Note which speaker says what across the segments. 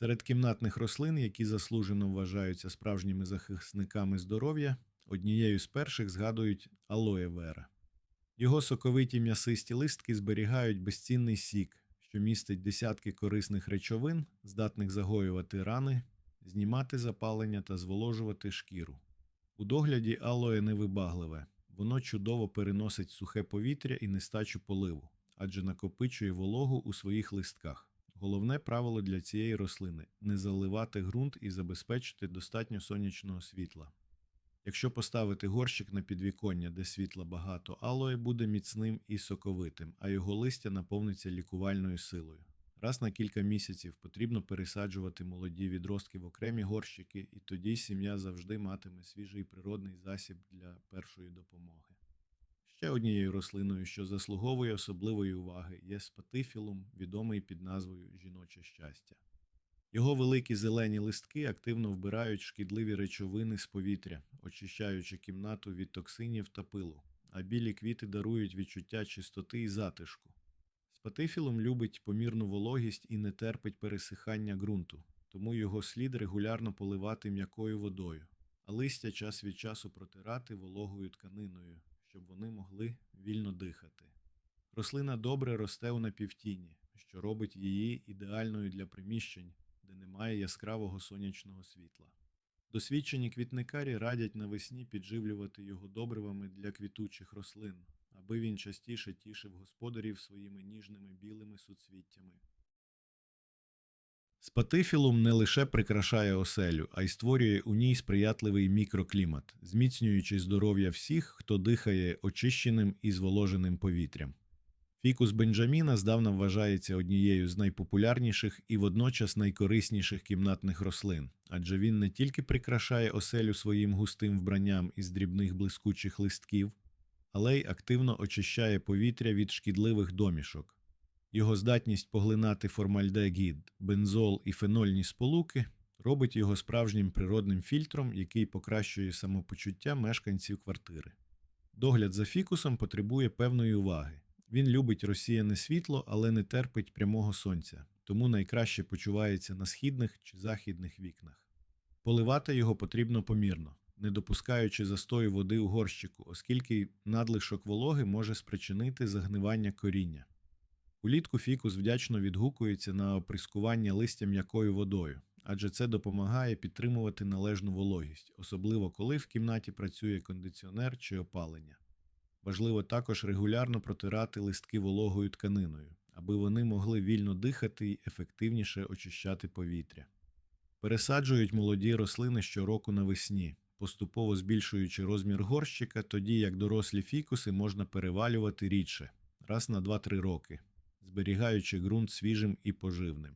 Speaker 1: Серед кімнатних рослин, які заслужено вважаються справжніми захисниками здоров'я, однією з перших згадують алоє вера. Його соковиті м'ясисті листки зберігають безцінний сік, що містить десятки корисних речовин, здатних загоювати рани, знімати запалення та зволожувати шкіру. У догляді алоє невибагливе, воно чудово переносить сухе повітря і нестачу поливу, адже накопичує вологу у своїх листках. Головне правило для цієї рослини не заливати ґрунт і забезпечити достатньо сонячного світла. Якщо поставити горщик на підвіконня, де світла багато, алоє буде міцним і соковитим, а його листя наповниться лікувальною силою. Раз на кілька місяців потрібно пересаджувати молоді відростки в окремі горщики, і тоді сім'я завжди матиме свіжий природний засіб для першої допомоги. Ще однією рослиною, що заслуговує особливої уваги, є спатифілум, відомий під назвою жіноче щастя. Його великі зелені листки активно вбирають шкідливі речовини з повітря, очищаючи кімнату від токсинів та пилу, а білі квіти дарують відчуття чистоти і затишку. Спатифілум любить помірну вологість і не терпить пересихання ґрунту, тому його слід регулярно поливати м'якою водою, а листя час від часу протирати вологою тканиною, щоб вони могли вільно дихати. Рослина добре росте у напівтіні, що робить її ідеальною для приміщень, де немає яскравого сонячного світла. Досвідчені квітникарі радять навесні підживлювати його добривами для квітучих рослин, аби він частіше тішив господарів своїми ніжними білими суцвіттями. Спатифілум не лише прикрашає оселю, а й створює у ній сприятливий мікроклімат, зміцнюючи здоров'я всіх, хто дихає очищеним і зволоженим повітрям. Фікус Бенджаміна здавна вважається однією з найпопулярніших і водночас найкорисніших кімнатних рослин, адже він не тільки прикрашає оселю своїм густим вбранням із дрібних блискучих листків, але й активно очищає повітря від шкідливих домішок. Його здатність поглинати формальдегід, бензол і фенольні сполуки робить його справжнім природним фільтром, який покращує самопочуття мешканців квартири. Догляд за фікусом потребує певної уваги. Він любить розсіяне світло, але не терпить прямого сонця, тому найкраще почувається на східних чи західних вікнах. Поливати його потрібно помірно, не допускаючи застою води у горщику, оскільки надлишок вологи може спричинити загнивання коріння. Улітку фікус вдячно відгукується на оприскування листя м'якою водою, адже це допомагає підтримувати належну вологість, особливо коли в кімнаті працює кондиціонер чи опалення. Важливо також регулярно протирати листки вологою тканиною, аби вони могли вільно дихати й ефективніше очищати повітря. Пересаджують молоді рослини щороку навесні, поступово збільшуючи розмір горщика, тоді як дорослі фікуси можна перевалювати рідше раз на 2-3 роки, зберігаючи ґрунт свіжим і поживним.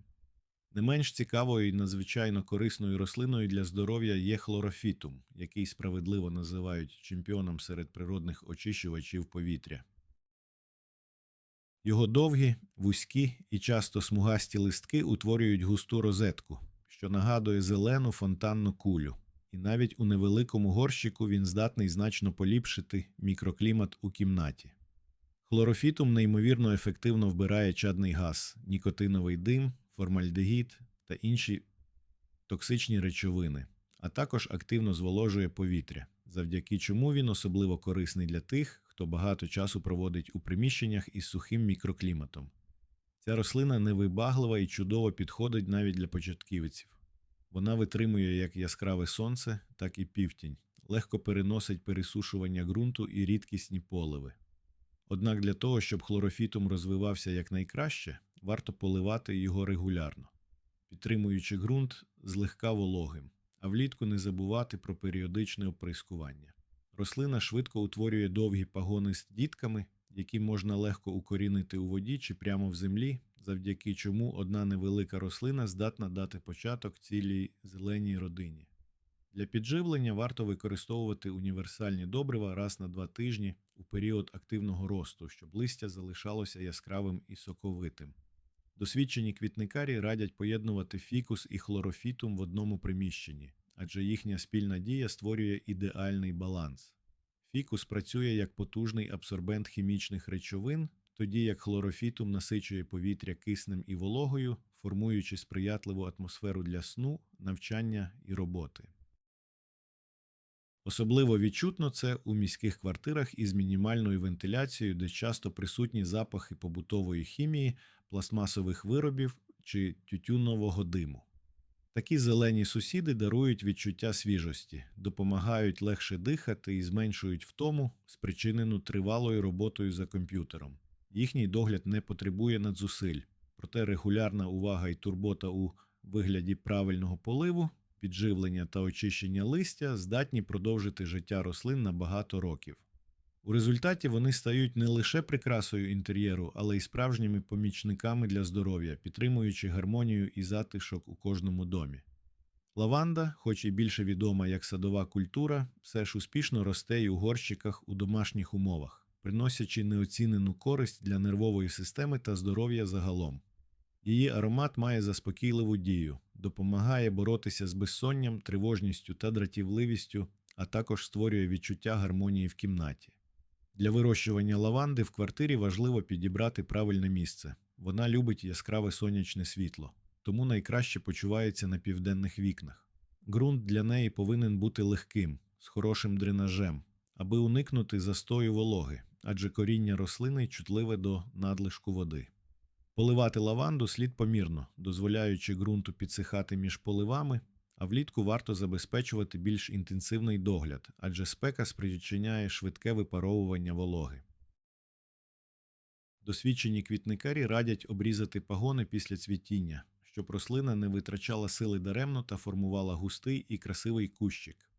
Speaker 1: Не менш цікавою і надзвичайно корисною рослиною для здоров'я є хлорофітум, який справедливо називають чемпіоном серед природних очищувачів повітря. Його довгі, вузькі і часто смугасті листки утворюють густу розетку, що нагадує зелену фонтанну кулю, і навіть у невеликому горщику він здатний значно поліпшити мікроклімат у кімнаті. Хлорофітум неймовірно ефективно вбирає чадний газ, нікотиновий дим, формальдегід та інші токсичні речовини, а також активно зволожує повітря, завдяки чому він особливо корисний для тих, хто багато часу проводить у приміщеннях із сухим мікрокліматом. Ця рослина невибаглива і чудово підходить навіть для початківців. Вона витримує як яскраве сонце, так і півтінь, легко переносить пересушування ґрунту і рідкісні поливи. Однак для того, щоб хлорофітум розвивався якнайкраще, варто поливати його регулярно, підтримуючи ґрунт злегка вологим, а влітку не забувати про періодичне оприскування. Рослина швидко утворює довгі пагони з дітками, які можна легко укорінити у воді чи прямо в землі, завдяки чому одна невелика рослина здатна дати початок цілій зеленій родині. Для підживлення варто використовувати універсальні добрива раз на два тижні у період активного росту, щоб листя залишалося яскравим і соковитим. Досвідчені квітникарі радять поєднувати фікус і хлорофітум в одному приміщенні, адже їхня спільна дія створює ідеальний баланс. Фікус працює як потужний абсорбент хімічних речовин, тоді як хлорофітум насичує повітря киснем і вологою, формуючи сприятливу атмосферу для сну, навчання і роботи. Особливо відчутно це у міських квартирах із мінімальною вентиляцією, де часто присутні запахи побутової хімії, пластмасових виробів чи тютюнового диму. Такі зелені сусіди дарують відчуття свіжості, допомагають легше дихати і зменшують втому, спричинену тривалою роботою за комп'ютером. Їхній догляд не потребує надзусиль, проте регулярна увага і турбота у вигляді правильного поливу, підживлення та очищення листя здатні продовжити життя рослин на багато років. У результаті вони стають не лише прикрасою інтер'єру, але й справжніми помічниками для здоров'я, підтримуючи гармонію і затишок у кожному домі. Лаванда, хоч і більше відома як садова культура, все ж успішно росте й у горщиках у домашніх умовах, приносячи неоцінену користь для нервової системи та здоров'я загалом. Її аромат має заспокійливу дію, допомагає боротися з безсонням, тривожністю та дратівливістю, а також створює відчуття гармонії в кімнаті. Для вирощування лаванди в квартирі важливо підібрати правильне місце. Вона любить яскраве сонячне світло, тому найкраще почувається на південних вікнах. Ґрунт для неї повинен бути легким, з хорошим дренажем, аби уникнути застою вологи, адже коріння рослини чутливе до надлишку води. Поливати лаванду слід помірно, дозволяючи ґрунту підсихати між поливами, а влітку варто забезпечувати більш інтенсивний догляд, адже спека спричиняє швидке випаровування вологи. Досвідчені квітникарі радять обрізати пагони після цвітіння, щоб рослина не витрачала сили даремно та формувала густий і красивий кущик.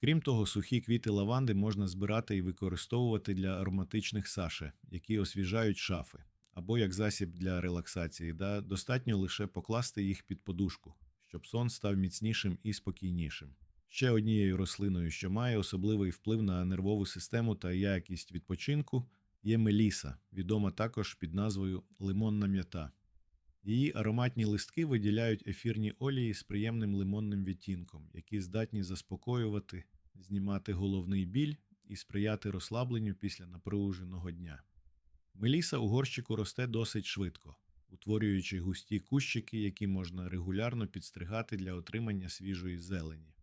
Speaker 1: Крім того, сухі квіти лаванди можна збирати і використовувати для ароматичних саше, які освіжають шафи, або як засіб для релаксації, да достатньо лише покласти їх під подушку, щоб сон став міцнішим і спокійнішим. Ще однією рослиною, що має особливий вплив на нервову систему та якість відпочинку, є меліса, відома також під назвою лимонна м'ята. Її ароматні листки виділяють ефірні олії з приємним лимонним відтінком, які здатні заспокоювати, знімати головний біль і сприяти розслабленню після напруженого дня. Меліса у горщику росте досить швидко, утворюючи густі кущики, які можна регулярно підстригати для отримання свіжої зелені.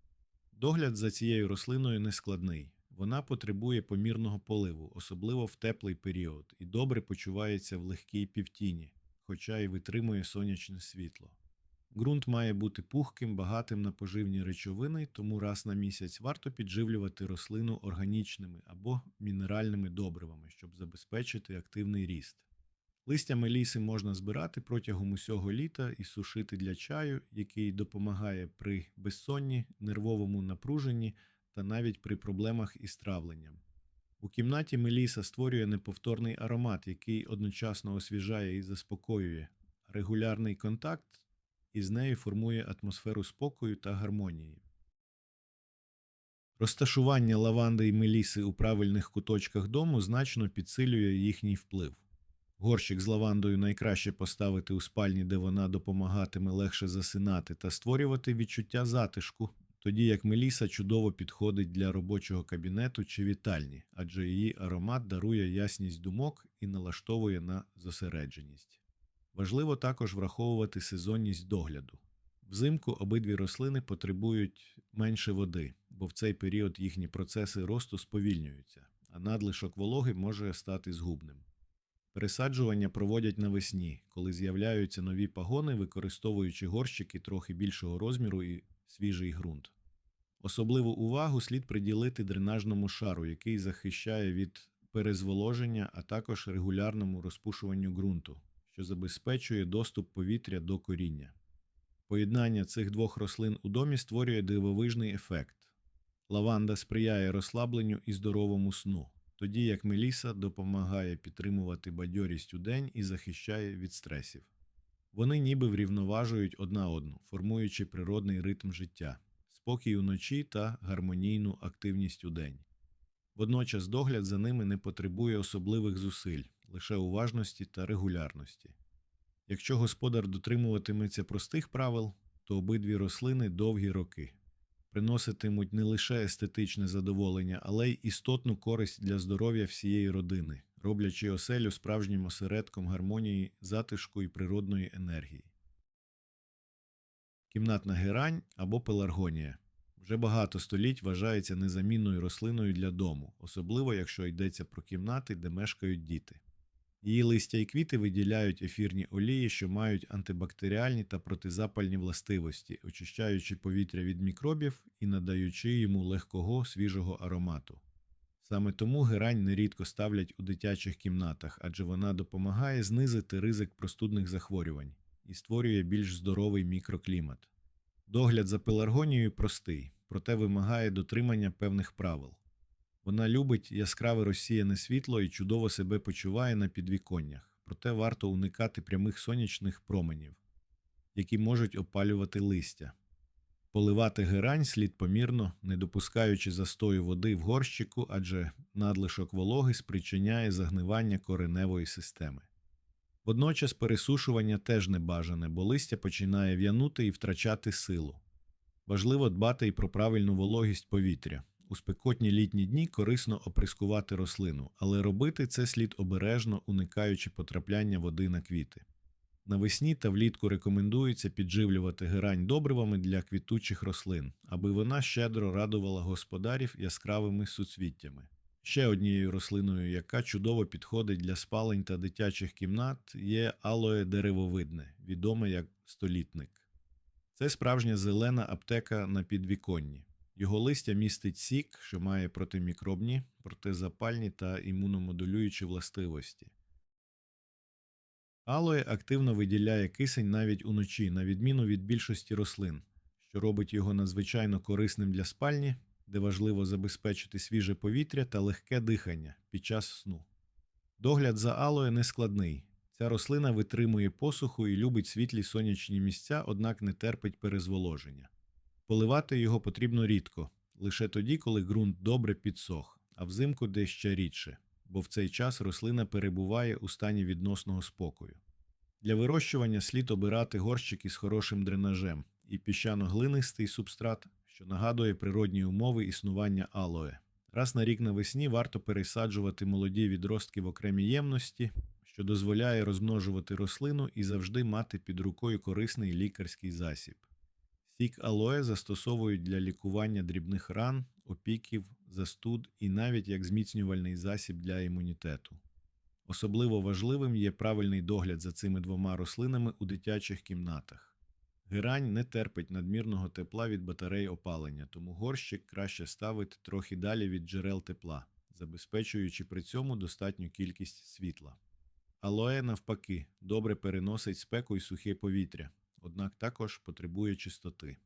Speaker 1: Догляд за цією рослиною нескладний. Вона потребує помірного поливу, особливо в теплий період, і добре почувається в легкій півтіні, хоча й витримує сонячне світло. Ґрунт має бути пухким, багатим на поживні речовини, тому раз на місяць варто підживлювати рослину органічними або мінеральними добривами, щоб забезпечити активний ріст. Листя меліси можна збирати протягом усього літа і сушити для чаю, який допомагає при безсонні, нервовому напруженні та навіть при проблемах із травленням. У кімнаті меліса створює неповторний аромат, який одночасно освіжає і заспокоює. Регулярний контакт із нею формує атмосферу спокою та гармонії. Розташування лаванди і меліси у правильних куточках дому значно підсилює їхній вплив. Горщик з лавандою найкраще поставити у спальні, де вона допомагатиме легше засинати та створювати відчуття затишку, тоді як меліса чудово підходить для робочого кабінету чи вітальні, адже її аромат дарує ясність думок і налаштовує на зосередженість. Важливо також враховувати сезонність догляду. Взимку обидві рослини потребують менше води, бо в цей період їхні процеси росту сповільнюються, а надлишок вологи може стати згубним. Пересаджування проводять навесні, коли з'являються нові пагони, використовуючи горщики трохи більшого розміру і свіжий ґрунт. Особливу увагу слід приділити дренажному шару, який захищає від перезволоження, а також регулярному розпушуванню ґрунту, що забезпечує доступ повітря до коріння. Поєднання цих двох рослин у домі створює дивовижний ефект. Лаванда сприяє розслабленню і здоровому сну, тоді як меліса допомагає підтримувати бадьорість у день і захищає від стресів. Вони ніби врівноважують одна одну, формуючи природний ритм життя, спокій уночі та гармонійну активність у день. Водночас догляд за ними не потребує особливих зусиль, лише уважності та регулярності. Якщо господар дотримуватиметься простих правил, то обидві рослини довгі роки приноситимуть не лише естетичне задоволення, але й істотну користь для здоров'я всієї родини, роблячи оселю справжнім осередком гармонії, затишку і природної енергії. кімнатна герань або пеларгонія. Вже багато століть вважається незамінною рослиною для дому, особливо якщо йдеться про кімнати, де мешкають діти. Її листя і квіти виділяють ефірні олії, що мають антибактеріальні та протизапальні властивості, очищаючи повітря від мікробів і надаючи йому легкого свіжого аромату. Саме тому герань нерідко ставлять у дитячих кімнатах, адже вона допомагає знизити ризик простудних захворювань і створює більш здоровий мікроклімат. Догляд за пеларгонією простий, проте вимагає дотримання певних правил. Вона любить яскраве розсіяне світло і чудово себе почуває на підвіконнях, проте варто уникати прямих сонячних променів, які можуть опалювати листя. Поливати герань слід помірно, не допускаючи застою води в горщику, адже надлишок вологи спричиняє загнивання кореневої системи. Водночас пересушування теж небажане, бо листя починає в'янути і втрачати силу. Важливо дбати і про правильну вологість повітря. У спекотні літні дні корисно оприскувати рослину, але робити це слід обережно, уникаючи потрапляння води на квіти. Навесні та влітку рекомендується підживлювати герань добривами для квітучих рослин, аби вона щедро радувала господарів яскравими суцвіттями. Ще однією рослиною, яка чудово підходить для спалень та дитячих кімнат, є алоє деревовидне, відоме як столітник. Це справжня зелена аптека на підвіконні. Його листя містить сік, що має протимікробні, протизапальні та імуномодулюючі властивості. Алоє активно виділяє кисень навіть уночі, на відміну від більшості рослин, що робить його надзвичайно корисним для спальні, де важливо забезпечити свіже повітря та легке дихання під час сну. Догляд за алоє нескладний. Ця рослина витримує посуху і любить світлі сонячні місця, однак не терпить перезволоження. Поливати його потрібно рідко, лише тоді, коли ґрунт добре підсох, а взимку дещо рідше, бо в цей час рослина перебуває у стані відносного спокою. Для вирощування слід обирати горщики з хорошим дренажем і піщано-глинистий субстрат, що нагадує природні умови існування алоє. Раз на рік навесні варто пересаджувати молоді відростки в окремі ємності, що дозволяє розмножувати рослину і завжди мати під рукою корисний лікарський засіб. Сік алоє застосовують для лікування дрібних ран, опіків, застуд і навіть як зміцнювальний засіб для імунітету. Особливо важливим є правильний догляд за цими двома рослинами у дитячих кімнатах. Герань не терпить надмірного тепла від батарей опалення, тому горщик краще ставити трохи далі від джерел тепла, забезпечуючи при цьому достатню кількість світла. Алоє, навпаки, добре переносить спеку і сухе повітря, однак також потребує чистоти.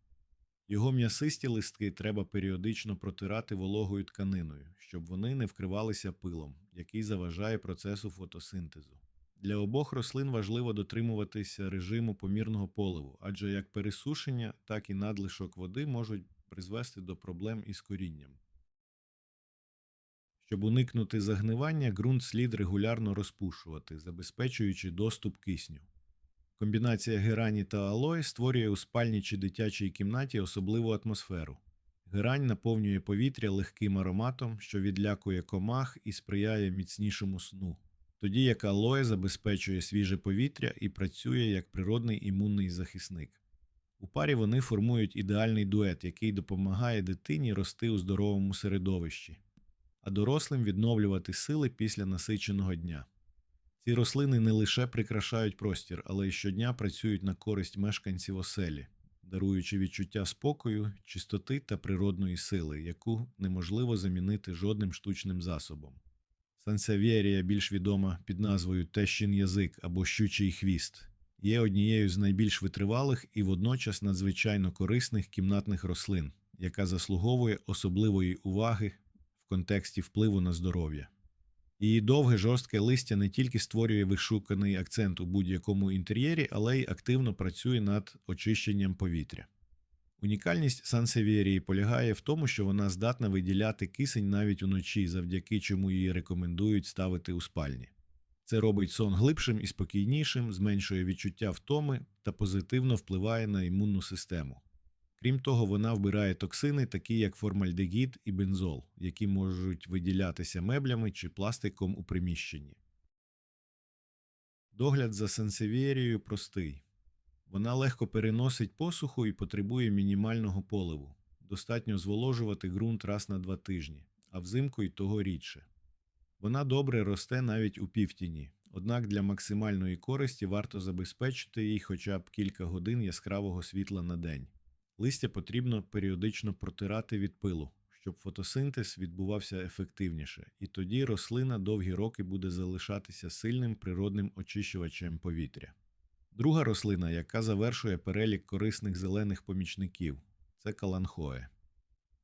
Speaker 1: Його м'ясисті листки треба періодично протирати вологою тканиною, щоб вони не вкривалися пилом, який заважає процесу фотосинтезу. Для обох рослин важливо дотримуватися режиму помірного поливу, адже як пересушення, так і надлишок води можуть призвести до проблем із корінням. Щоб уникнути загнивання, ґрунт слід регулярно розпушувати, забезпечуючи доступ кисню. Комбінація герані та алої створює у спальні чи дитячій кімнаті особливу атмосферу. Герань наповнює повітря легким ароматом, що відлякує комах і сприяє міцнішому сну, тоді як алоє забезпечує свіже повітря і працює як природний імунний захисник. У парі вони формують ідеальний дует, який допомагає дитині рости у здоровому середовищі, а дорослим відновлювати сили після насиченого дня. Ці рослини не лише прикрашають простір, але й щодня працюють на користь мешканців оселі, даруючи відчуття спокою, чистоти та природної сили, яку неможливо замінити жодним штучним засобом. Сансевєрія, більш відома під назвою тещин язик або щучий хвіст, є однією з найбільш витривалих і водночас надзвичайно корисних кімнатних рослин, яка заслуговує особливої уваги в контексті впливу на здоров'я. Її довге жорстке листя не тільки створює вишуканий акцент у будь-якому інтер'єрі, але й активно працює над очищенням повітря. Унікальність сансевірії полягає в тому, що вона здатна виділяти кисень навіть уночі, завдяки чому її рекомендують ставити у спальні. Це робить сон глибшим і спокійнішим, зменшує відчуття втоми та позитивно впливає на імунну систему. Крім того, вона вбирає токсини, такі як формальдегід і бензол, які можуть виділятися меблями чи пластиком у приміщенні. Догляд за сенсевієрією простий. Вона легко переносить посуху і потребує мінімального поливу. Достатньо зволожувати ґрунт раз на два тижні, а взимку й того рідше. Вона добре росте навіть у півтіні, однак для максимальної користі варто забезпечити їй хоча б кілька годин яскравого світла на день. Листя потрібно періодично протирати від пилу, щоб фотосинтез відбувався ефективніше, і тоді рослина довгі роки буде залишатися сильним природним очищувачем повітря. Друга рослина, яка завершує перелік корисних зелених помічників, це каланхоe.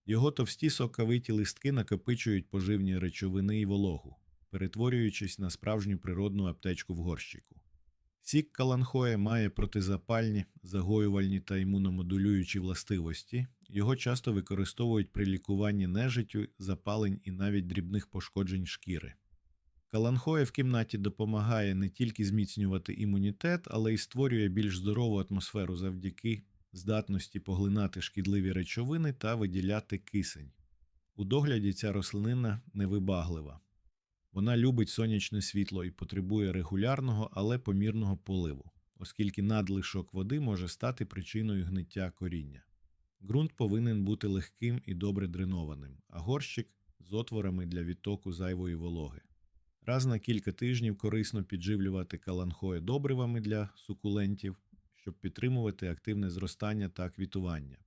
Speaker 1: Його товсті соковиті листки накопичують поживні речовини і вологу, перетворюючись на справжню природну аптечку в горщику. Сік каланхоe має протизапальні, загоювальні та імуномодулюючі властивості. Його часто використовують при лікуванні нежиттю, запалень і навіть дрібних пошкоджень шкіри. Каланхоe в кімнаті допомагає не тільки зміцнювати імунітет, але й створює більш здорову атмосферу завдяки здатності поглинати шкідливі речовини та виділяти кисень. У догляді ця рослинина невибаглива. Вона любить сонячне світло і потребує регулярного, але помірного поливу, оскільки надлишок води може стати причиною гниття коріння. Ґрунт повинен бути легким і добре дренованим, а горщик з отворами для відтоку зайвої вологи. Раз на кілька тижнів корисно підживлювати каланхоє добривами для сукулентів, щоб підтримувати активне зростання та квітування.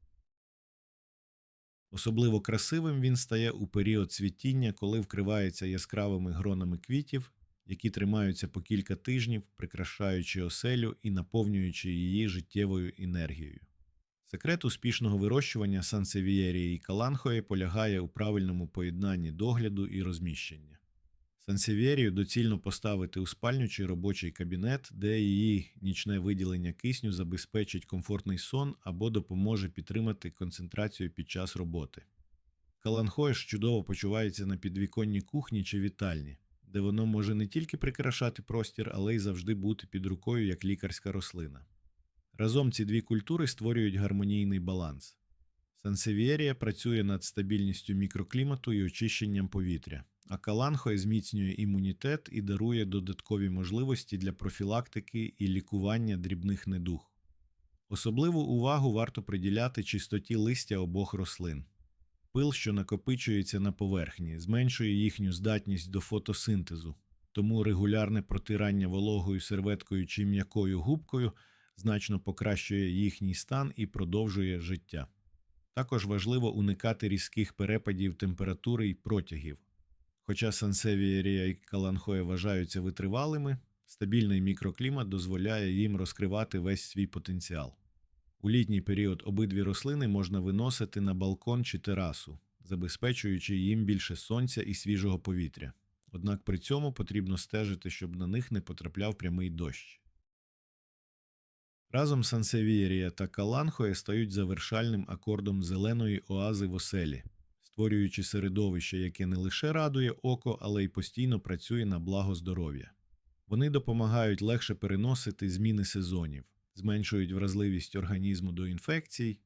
Speaker 1: Особливо красивим він стає у період цвітіння, коли вкривається яскравими гронами квітів, які тримаються по кілька тижнів, прикрашаючи оселю і наповнюючи її життєвою енергією. Секрет успішного вирощування сансевієрії і каланхої полягає у правильному поєднанні догляду і розміщення. Сансевієрію доцільно поставити у спальню чи робочий кабінет, де її нічне виділення кисню забезпечить комфортний сон або допоможе підтримати концентрацію під час роботи. Каланхоє ж чудово почувається на підвіконній кухні чи вітальні, де воно може не тільки прикрашати простір, але й завжди бути під рукою як лікарська рослина. Разом ці дві культури створюють гармонійний баланс. Сансевієрія працює над стабільністю мікроклімату і очищенням повітря, а каланхоє зміцнює імунітет і дарує додаткові можливості для профілактики і лікування дрібних недуг. Особливу увагу варто приділяти чистоті листя обох рослин. Пил, що накопичується на поверхні, зменшує їхню здатність до фотосинтезу, тому регулярне протирання вологою серветкою чи м'якою губкою значно покращує їхній стан і продовжує життя. Також важливо уникати різких перепадів температури і протягів. Хоча сансевієрія і каланхоє вважаються витривалими, стабільний мікроклімат дозволяє їм розкривати весь свій потенціал. У літній період обидві рослини можна виносити на балкон чи терасу, забезпечуючи їм більше сонця і свіжого повітря. Однак при цьому потрібно стежити, щоб на них не потрапляв прямий дощ. Разом сансевієрія та каланхоє стають завершальним акордом зеленої оази в оселі, створюючи середовище, яке не лише радує око, але й постійно працює на благо здоров'я. Вони допомагають легше переносити зміни сезонів, зменшують вразливість організму до інфекцій